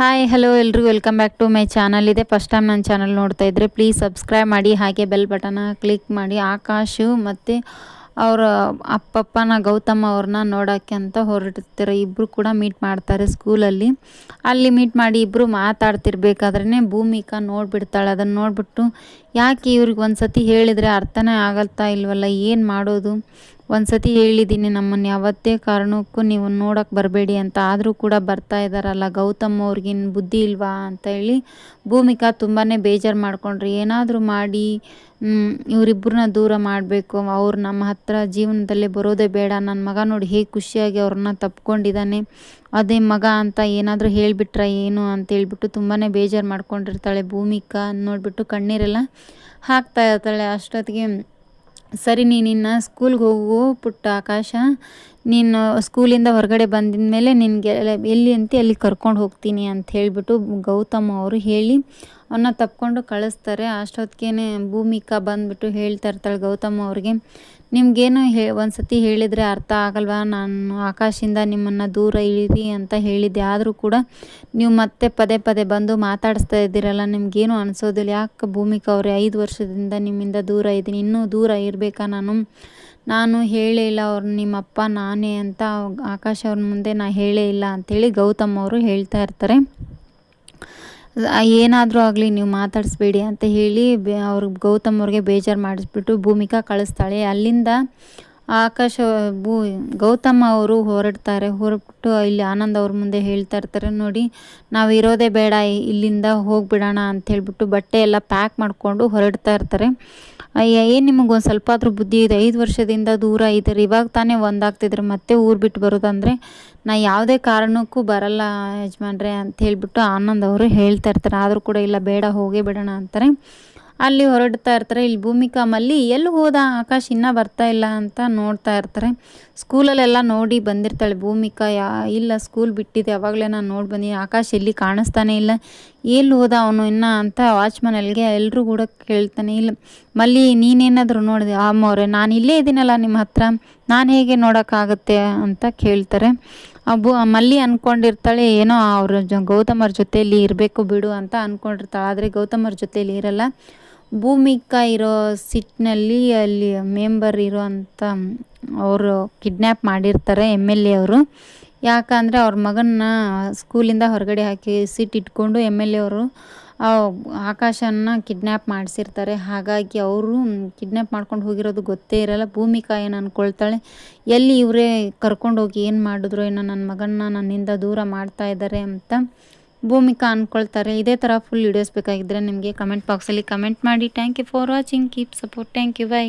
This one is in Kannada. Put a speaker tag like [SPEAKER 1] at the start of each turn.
[SPEAKER 1] ಹಾಯ್ ಹಲೋ ಎಲ್ರಿಗೂ. Welcome back to my channel ಇದೆ ಫಸ್ಟ್ ಟೈಮ್ ನನ್ನ ಚಾನಲ್ ನೋಡ್ತಾ ಇದ್ರೆ ಪ್ಲೀಸ್ ಸಬ್ಸ್ಕ್ರೈಬ್ ಮಾಡಿ, ಹಾಗೆ ಬೆಲ್ ಬಟನ್ನ ಕ್ಲಿಕ್ ಮಾಡಿ. ಆಕಾಶು ಮತ್ತು ಅವರ ಅಪ್ಪಪ್ಪನ, ಗೌತಮ್ ಅವ್ರನ್ನ ನೋಡೋಕ್ಕೆ ಅಂತ ಹೊರಟಿರ್ತಾರೆ ಇಬ್ಬರು ಕೂಡ ಮೀಟ್ ಮಾಡ್ತಾರೆ ಸ್ಕೂಲಲ್ಲಿ ಅಲ್ಲಿ. ಮೀಟ್ ಮಾಡಿ ಇಬ್ಬರು ಮಾತಾಡ್ತಿರ್ಬೇಕಾದ್ರೆ ಭೂಮಿಕಾ ನೋಡಿಬಿಡ್ತಾಳೆ. ಅದನ್ನು ನೋಡಿಬಿಟ್ಟು ಯಾಕೆ ಇವ್ರಿಗೆ ಒಂದು ಸತಿ ಹೇಳಿದರೆ ಅರ್ಥನೇ ಆಗಲ್ತಾ ಇಲ್ವಲ್ಲ? ಏನು ಮಾಡೋದು? ಒಂದು ಸತಿ ಹೇಳಿದ್ದೀನಿ ನಮ್ಮನ್ನು ಯಾವತ್ತೇ ಕಾರಣಕ್ಕೂ ನೀವು ನೋಡೋಕ್ಕೆ ಬರಬೇಡಿ ಅಂತ. ಆದರೂ ಕೂಡ ಬರ್ತಾ ಇದ್ದಾರಲ್ಲ ಗೌತಮ್ ಅವ್ರಿಗಿನ ಬುದ್ಧಿ ಇಲ್ವಾ ಅಂತ ಹೇಳಿ ಭೂಮಿಕಾ ತುಂಬಾ ಬೇಜಾರು ಮಾಡಿಕೊಂಡ್ರಿ. ಏನಾದರೂ ಮಾಡಿ ಇವರಿಬ್ಬರನ್ನ ದೂರ ಮಾಡಬೇಕು. ಅವ್ರು ನಮ್ಮ ಹತ್ರ ಜೀವನದಲ್ಲಿ ಬರೋದೇ ಬೇಡ. ನನ್ನ ಮಗ ನೋಡಿ ಹೇಗೆ ಖುಷಿಯಾಗಿ ಅವ್ರನ್ನ ತಪ್ಕೊಂಡಿದ್ದಾನೆ ಅದೇ ಮಗ ಅಂತ ಏನಾದರೂ ಹೇಳಿಬಿಟ್ರ ಏನು ಅಂತ ಹೇಳ್ಬಿಟ್ಟು ತುಂಬಾ ಬೇಜಾರು ಮಾಡ್ಕೊಂಡಿರ್ತಾಳೆ ಭೂಮಿಕಾ. ನೋಡಿಬಿಟ್ಟು ಕಣ್ಣೀರೆಲ್ಲ ಹಾಕ್ತಾ ಇರ್ತಾಳೆ. ಅಷ್ಟೊತ್ತಿಗೆ ಸರಿ ನೀನಿನ್ನ ಸ್ಕೂಲ್ಗೆ ಹೋಗು ಪುಟ್ಟ ಆಕಾಶ. ನೀನು ಸ್ಕೂಲಿಂದ ಹೊರಗಡೆ ಬಂದಿದ ಮೇಲೆ ನಿನಗೆ ಎಲ್ಲಿ ಅಂತ ಅಲ್ಲಿ ಕರ್ಕೊಂಡು ಹೋಗ್ತೀನಿ ಅಂತ ಹೇಳಿಬಿಟ್ಟು ಗೌತಮ್ ಅವರು ಹೇಳಿ ಅವನ್ನ ತಪ್ಕೊಂಡು ಕಳಿಸ್ತಾರೆ. ಅಷ್ಟೊತ್ತಿಗೆ ಭೂಮಿಕಾ ಬಂದುಬಿಟ್ಟು ಹೇಳ್ತಾ ಇರ್ತಾಳೆ ಗೌತಮ್ ಅವ್ರಿಗೆ. ನಿಮ್ಗೇನು ಹೇ ಒಂದು ಸತಿ ಹೇಳಿದರೆ ಅರ್ಥ ಆಗಲ್ವಾ? ನಾನು ಆಕಾಶಿಂದ ನಿಮ್ಮನ್ನು ದೂರ ಇಳಿರಿ ಅಂತ ಹೇಳಿದ್ದೆ. ಆದರೂ ಕೂಡ ನೀವು ಮತ್ತೆ ಪದೇ ಪದೇ ಬಂದು ಮಾತಾಡಿಸ್ತಾ ಇದ್ದೀರಲ್ಲ, ನಿಮ್ಗೇನು ಅನಿಸೋದಿಲ್ಲ. ಯಾಕೆ ಭೂಮಿಕಾ ಅವರೇ, ಐದು ವರ್ಷದಿಂದ ನಿಮ್ಮಿಂದ ದೂರ ಇದ್ದೀನಿ. ಇನ್ನೂ ದೂರ ಇರಬೇಕಾ ನಾನು? ನಾನು ಹೇಳೇ ಇಲ್ಲ. ಅವ್ರು ನಿಮ್ಮಪ್ಪ ನಾನೇ ಅಂತ ಆಕಾಶ ಅವ್ರ ಮುಂದೆ ನಾ ಹೇಳೇ ಇಲ್ಲ ಅಂಥೇಳಿ ಗೌತಮ್ ಅವರು ಹೇಳ್ತಾ ಇರ್ತಾರೆ. ಏನಾದರೂ ಆಗಲಿ, ನೀವು ಮಾತಾಡಿಸ್ಬೇಡಿ ಅಂತ ಹೇಳಿ ಬೆ ಅವ್ರಿಗೆ ಗೌತಮ್ ಅವ್ರಿಗೆ ಬೇಜಾರು ಮಾಡಿಸ್ಬಿಟ್ಟು ಭೂಮಿಕಾ ಕಳಿಸ್ತಾಳೆ. ಅಲ್ಲಿಂದ ಆಕಾಶ, ಭೂ, ಗೌತಮ್ ಅವರು ಹೊರಡ್ತಾರೆ. ಹೊರಟು ಇಲ್ಲಿ ಆನಂದ್ ಅವ್ರ ಮುಂದೆ ಹೇಳ್ತಾ ಇರ್ತಾರೆ, ನೋಡಿ, ನಾವು ಇರೋದೇ ಬೇಡ ಇಲ್ಲಿಂದ ಹೋಗ್ಬಿಡೋಣ ಅಂತ ಹೇಳ್ಬಿಟ್ಟು ಬಟ್ಟೆ ಎಲ್ಲ ಪ್ಯಾಕ್ ಮಾಡಿಕೊಂಡು ಹೊರಡ್ತಾ ಇರ್ತಾರೆ. ಏನು ನಿಮಗೆ ಸ್ವಲ್ಪ ಆದರೂ ಬುದ್ಧಿ ಇದೆ? ಐದು ವರ್ಷದಿಂದ ದೂರ ಇದ್ದಾರೆ. ಇವಾಗ ತಾನೇ ಒಂದಾಗ್ತಿದ್ರೆ ಮತ್ತೆ ಊರು ಬಿಟ್ಟು ಬರೋದಂದರೆ ನಾ ಯಾವುದೇ ಕಾರಣಕ್ಕೂ ಬರಲ್ಲ ಯಜಮಾನ್ರೆ ಅಂತ ಹೇಳ್ಬಿಟ್ಟು ಆನಂದ್ ಅವರು ಹೇಳ್ತಾ ಇರ್ತಾರೆ. ಆದರೂ ಕೂಡ, ಇಲ್ಲ, ಬೇಡ, ಹೋಗೇ ಬಿಡೋಣ ಅಂತಾರೆ. ಅಲ್ಲಿ ಹೊರಡ್ತಾ ಇರ್ತಾರೆ. ಇಲ್ಲಿ ಭೂಮಿಕಾ ಮಲ್ಲಿ ಎಲ್ಲಿ ಹೋದ ಆಕಾಶ್ ಇನ್ನೂ ಬರ್ತಾ ಇಲ್ಲ ಅಂತ ನೋಡ್ತಾ ಇರ್ತಾರೆ. ಸ್ಕೂಲಲ್ಲೆಲ್ಲ ನೋಡಿ ಬಂದಿರ್ತಾಳೆ ಭೂಮಿಕಾ. ಯಾ, ಇಲ್ಲ, ಸ್ಕೂಲ್ ಬಿಟ್ಟಿದೆ. ಅವಾಗಲೇ ನಾನು ನೋಡಿ ಬಂದಿ ಆಕಾಶ್ ಎಲ್ಲಿ ಕಾಣಿಸ್ತಾನೆ ಇಲ್ಲ. ಎಲ್ಲಿ ಹೋದ ಅವನು ಇನ್ನೂ ಅಂತ ವಾಚ್ಮನ್ ಅಲ್ಲಿಗೆ ಎಲ್ಲರೂ ಕೂಡ ಕೇಳ್ತಾನೆ ಇಲ್ಲ. ಮಲ್ಲಿ, ನೀನೇನಾದರೂ ನೋಡಿದೆ? ಅಮ್ಮವ್ರೆ ನಾನು ಇಲ್ಲೇ ಇದ್ದೀನಲ್ಲ ನಿಮ್ಮ ಹತ್ರ. ನಾನು ಹೇಗೆ ನೋಡೋಕ್ಕಾಗತ್ತೆ ಅಂತ ಕೇಳ್ತಾರೆ. ಅಬ್ಬು ಮಲ್ಲಿ ಅಂದ್ಕೊಂಡಿರ್ತಾಳೆ ಏನೋ ಅವ್ರ ಗೌತಮರ ಜೊತೆಯಲ್ಲಿ ಇರಬೇಕು ಬಿಡು ಅಂತ ಅಂದ್ಕೊಂಡಿರ್ತಾಳೆ ಆದರೆ ಗೌತಮರ ಜೊತೆಯಲ್ಲಿ ಇರಲ್ಲ. ಭೂಮಿಕಾ ಇರೋ ಸಿಟ್ಟಿನಲ್ಲಿ ಅಲ್ಲಿ ಮೆಂಬರ್ ಇರೋವಂಥ ಅವರು ಕಿಡ್ನ್ಯಾಪ್ ಮಾಡಿರ್ತಾರೆ ಎಂ ಎಲ್ ಎ ಅವರು. ಯಾಕಂದರೆ ಅವ್ರ ಮಗನ್ನ ಸ್ಕೂಲಿಂದ ಹೊರಗಡೆ ಹಾಕಿ ಸಿಟ್ ಇಟ್ಕೊಂಡು ಎಂ ಎಲ್ ಎ ಅವರು ಆಕಾಶನ ಕಿಡ್ನ್ಯಾಪ್ ಮಾಡಿಸಿರ್ತಾರೆ. ಹಾಗಾಗಿ ಅವರು ಕಿಡ್ನ್ಯಾಪ್ ಮಾಡ್ಕೊಂಡು ಹೋಗಿರೋದು ಗೊತ್ತೇ ಇರಲ್ಲ. ಭೂಮಿಕಾ ಏನು ಅಂದ್ಕೊಳ್ತಾಳೆ ಎಲ್ಲಿ ಇವರೇ ಕರ್ಕೊಂಡೋಗಿ ಏನು ಮಾಡಿದ್ರು? ಏನೋ ನನ್ನ ಮಗನ್ನ ನನ್ನಿಂದ ದೂರ ಮಾಡ್ತಾ ಇದ್ದಾರೆ ಅಂತ ಭೂಮಿಕಾ ಅಂದ್ಕೊಳ್ತಾರೆ ಇದೇ ಥರ ಫುಲ್ ವಿಡಿಯೋಸ್ ಬೇಕಾಗಿದ್ದರೆ ನಿಮಗೆ ಕಮೆಂಟ್ ಬಾಕ್ಸಲ್ಲಿ ಕಮೆಂಟ್ ಮಾಡಿ. Thank you for watching keep support thank you bye